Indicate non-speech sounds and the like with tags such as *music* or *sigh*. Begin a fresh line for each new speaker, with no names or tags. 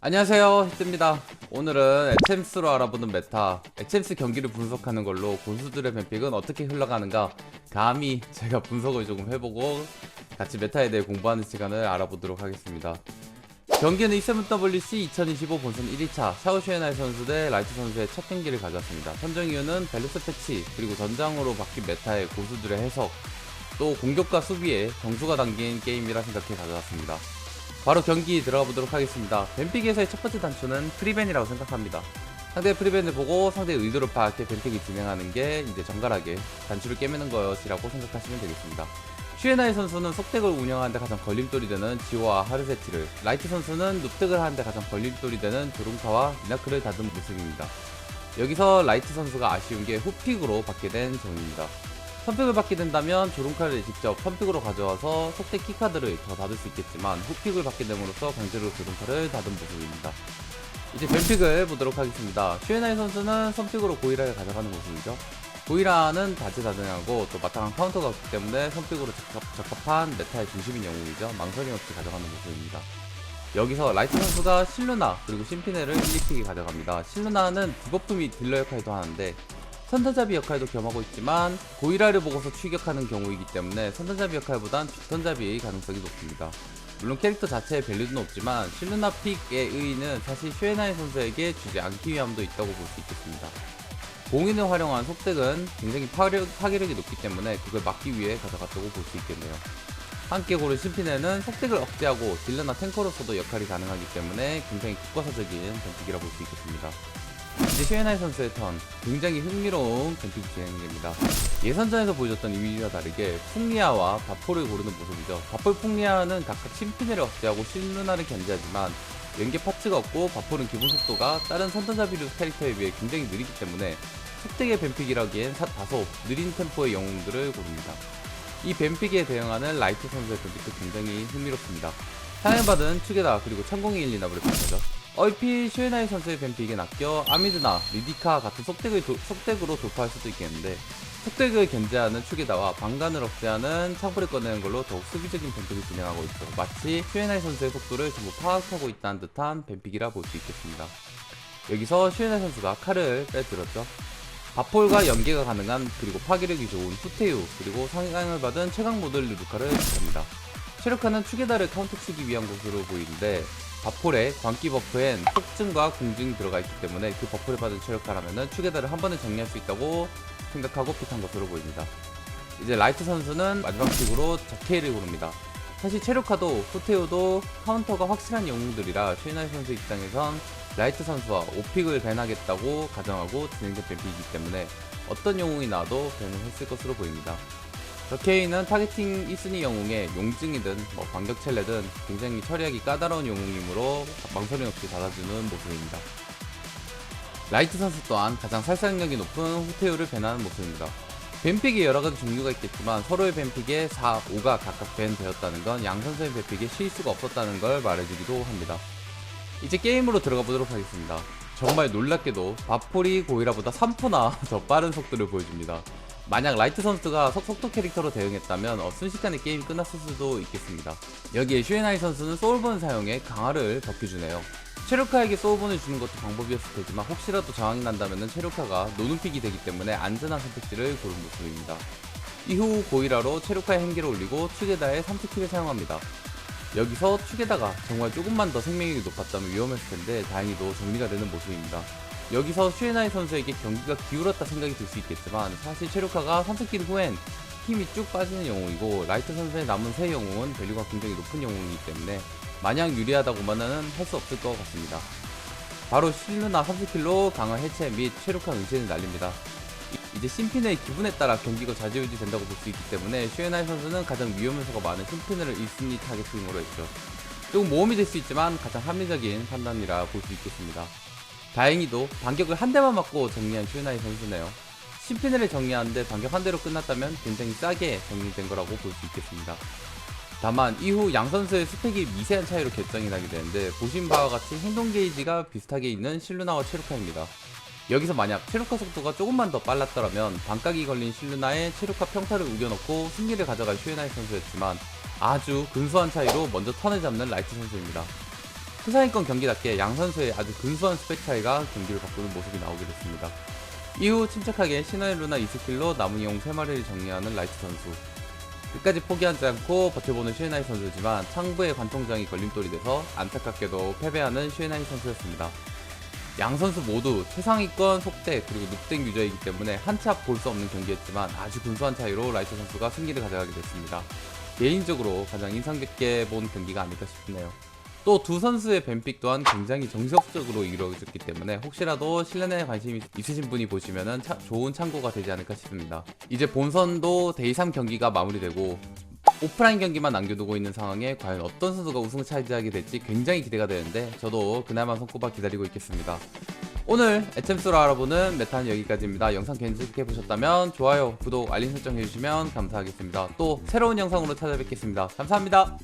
안녕하세요. 히트입니다. 오늘은 에챔스로 알아보는 메타 에챔스 경기를 분석하는 걸로 고수들의 뱀픽은 어떻게 흘러가는가 감히 제가 분석을 조금 해보고 같이 메타에 대해 공부하는 시간을 알아보도록 하겠습니다. 경기는 E7WC 2025 본선 1위차 샤오 슈에나이 선수 대 라이트 선수의 첫 경기를 가졌습니다. 선정 이유는 밸런스 패치 그리고 전장으로 바뀐 메타의 고수들의 해석 또 공격과 수비에 정수가 담긴 게임이라 생각해 가져왔습니다 바로 경기 들어가 보도록 하겠습니다. 뱀픽에서의 첫 번째 단추는 프리벤이라고 생각합니다. 상대의 프리벤을 보고 상대의 의도를 파악해 뱀픽을 진행하는 게 이제 정갈하게 단추를 깨매는 것이라고 생각하시면 되겠습니다. 슈에나이 선수는 속덱을 운영하는데 가장 걸림돌이 되는 지오와 하르세티를, 라이트 선수는 눕덱을 하는데 가장 걸림돌이 되는 조run카와 미나크를 다듬 모습입니다. 여기서 라이트 선수가 아쉬운 게 후픽으로 받게 된 점입니다. 선픽을 받게 된다면 조run카를 직접 선픽으로 가져와서 속대 키카드를 더 받을 수 있겠지만 후픽을 받게 됨으로써 강제로 조run카를 닫은 모습입니다. 이제 뱀픽을 보도록 하겠습니다. 슈에나이 선수는 선픽으로 고이라를 가져가는 모습이죠. 고이라는 다재다능하고 또 마땅한 카운터가 없기 때문에 선픽으로 적합, 적합 한 메타의 중심인 영웅이죠. 망설임 없이 가져가는 모습입니다. 여기서 라이트 선수가 실루나 그리고 심피네를 1, 2픽이 가져갑니다. 실루나는 디버프 및 딜러 역할도 하는데 선전잡이 역할도 겸하고 있지만 고이라를 보고서 추격하는 경우이기 때문에 선전잡이 역할보단 뒷선잡이의 가능성이 높습니다. 물론 캐릭터 자체의 밸류는 없지만 실루나 픽의 의의는 사실 슈에나이 선수에게 주지 않기 위함도 있다고 볼 수 있겠습니다. 봉인을 활용한 속덱은 굉장히 파괴력, 파괴력이 높기 때문에 그걸 막기 위해 가져갔다고 볼 수 있겠네요. 함께 고른 심피네는 속덱을 억제하고 딜러나 탱커로서도 역할이 가능하기 때문에 굉장히 국가사적인 전픽이라 볼수 있겠습니다. 이제 슈에나이 선수의 턴 굉장히 흥미로운 전픽 진행됩니다. 예선전에서 보여줬던 이미지와 다르게 풍리아와 바포를 고르는 모습이죠. 바폴 풍리아는 각각 심피네를 억제하고 실루나를 견제하지만 연계 파츠가 없고 바폴은 기본 속도가 다른 선전자비류 캐릭터에 비해 굉장히 느리기 때문에 속덱의 뱀픽이라기엔 사- 다소 느린 템포의 영웅들을 고릅니다. 이 뱀픽에 대응하는 라이트 선수의 뱀픽도 굉장히 흥미롭습니다. 사연받은 투게다 그리고 천공의 일리나브를 뱀픽하죠. 얼핏 슈에나이 선수의 뱀픽에 낚여 아미드나 리디카 같은 속덱을 도- 속덱으로 돌파할 수도 있겠는데 속덱을 견제하는 추게다와 방간을 억제하는 창불을 꺼내는 걸로 더욱 수비적인 뱀픽을 진행하고 있어 마치 슈에나이 선수의 속도를 전부 파악하고 있다는 듯한 뱀픽이라 볼 수 있겠습니다. 여기서 슈에나이 선수가 칼을 빼들었죠. 바폴과 연계가 가능한 그리고 파괴력이 좋은 후테유 그리고 상향을 받은 최강 모델 루카를 합니다. 체력하는 추게다를 카운터 치기 위한 곳으로 보이는데 바폴의 광기 버프엔 폭증과 궁증이 들어가 있기 때문에 그 버프를 받은 체력하라면은 추게다를 한 번에 정리할 수 있다고 생각하고 픽한 것으로 보입니다. 이제 라이트 선수는 마지막 픽으로 자케이를 고릅니다. 사실 체력카도 후테오도 카운터가 확실한 영웅들이라 슈이나이 선수 입장에선 라이트 선수와 5픽을 밴하겠다고 가정하고 진행된 뱀픽이기 때문에 어떤 영웅이 나와도 밴을 했을 것으로 보입니다. 저케이는 타겟팅 1순위 영웅의 용증이든 뭐 반격 첼레든 굉장히 처리하기 까다로운 영웅이므로 망설임 없이 받아주는 모습입니다. 라이트 선수 또한 가장 살상력이 높은 후테오를 밴하는 모습입니다. 뱀픽이 여러 가지 종류가 있겠지만 서로의 뱀픽에 4, 5가 각각 밴되었다는 건 양 선수의 뱀픽에 실수가 없었다는 걸 말해주기도 합니다. 이제 게임으로 들어가 보도록 하겠습니다. 정말 놀랍게도 바폴이 고이라보다 3포나 *laughs* 더 빠른 속도를 보여줍니다. 만약 라이트 선수가 속- 속도 캐릭터로 대응했다면 어, 순식간에 게임이 끝났을 수도 있겠습니다. 여기에 슈에나이 선수는 소울본 사용에 강화를 덮여주네요. 체르카에게 소울본을 주는 것도 방법이었을 테지만 혹시라도 저항이 난다면 체르카가 노눈픽이 되기 때문에 안전한 선택지를 고른 모습입니다. 이후 고이라로 체르카의 행기를 올리고 추게다의 3스킬을 사용합니다. 여기서 추게다가 정말 조금만 더 생명력이 높았다면 위험했을 텐데 다행히도 정리가 되는 모습입니다. 여기서 슈에나이 선수에게 경기가 기울었다 생각이 들 수 있겠지만 사실 체르카가 3스킬 후엔 힘이 쭉 빠지는 영웅이고 라이트 선수의 남은 세 영웅은 밸류가 굉장히 높은 영웅이기 때문에 마냥 유리하다고만은 할 수 없을 것 같습니다. 바로 실루나 3스킬로 강화 해체 및 체르카 은신을 날립니다. 이- 이제 심핀의 기분에 따라 경기가 좌지우지 된다고 볼 수 있기 때문에 슈에나이 선수는 가장 위험 요소가 많은 심핀을 1순위 타겟팅으로 했죠. 조금 모험이 될 수 있지만 가장 합리적인 판단이라 볼 수 있겠습니다. 다행히도 반격을 한 대만 맞고 정리한 슈에나이 선수네요. 심피네를 정리하는데 반격 한 대로 끝났다면 굉장히 싸게 정리된 거라고 볼 수 있겠습니다. 다만 이후 양 선수의 스펙이 미세한 차이로 결정이 나게 되는데 보신 바와 같이 행동 게이지가 비슷하게 있는 실루나와 체루카입니다. 여기서 만약 체루카 속도가 조금만 더 빨랐더라면 반각이 걸린 실루나에 체루카 평타를 우겨넣고 승리를 가져갈 슈에나이 선수였지만 아주 근소한 차이로 먼저 턴을 잡는 라이트 선수입니다. 최상위권 경기답게 양 선수의 아주 근소한 스펙 차이가 경기를 바꾸는 모습이 나오게 됐습니다. 이후 침착하게 신화의 루나 2스킬로 남은 용 3마리를 정리하는 라이트 선수. 끝까지 포기하지 않고 버텨보는 슈에나이 선수지만 창부의 관통장이 걸림돌이 돼서 안타깝게도 패배하는 슈에나이 선수였습니다. 양 선수 모두 최상위권 속대 그리고 늑대 유저이기 때문에 한치 앞 볼 수 없는 경기였지만 아주 근소한 차이로 라이트 선수가 승리를 가져가게 됐습니다. 개인적으로 가장 인상 깊게 본 경기가 아닐까 싶네요. 또 두 선수의 뱀픽 또한 굉장히 정석적으로 이루어졌기 때문에 혹시라도 실내에 관심이 있으신 분이 보시면 좋은 참고가 되지 않을까 싶습니다. 이제 본선도 데이3 경기가 마무리되고 오프라인 경기만 남겨두고 있는 상황에 과연 어떤 선수가 우승을 차지하게 될지 굉장히 기대가 되는데 저도 그날만 손꼽아 기다리고 있겠습니다. 오늘 에템스로 알아보는 메타는 여기까지입니다. 영상 괜찮게 보셨다면 좋아요, 구독, 알림 설정 해주시면 감사하겠습니다. 또 새로운 영상으로 찾아뵙겠습니다. 감사합니다.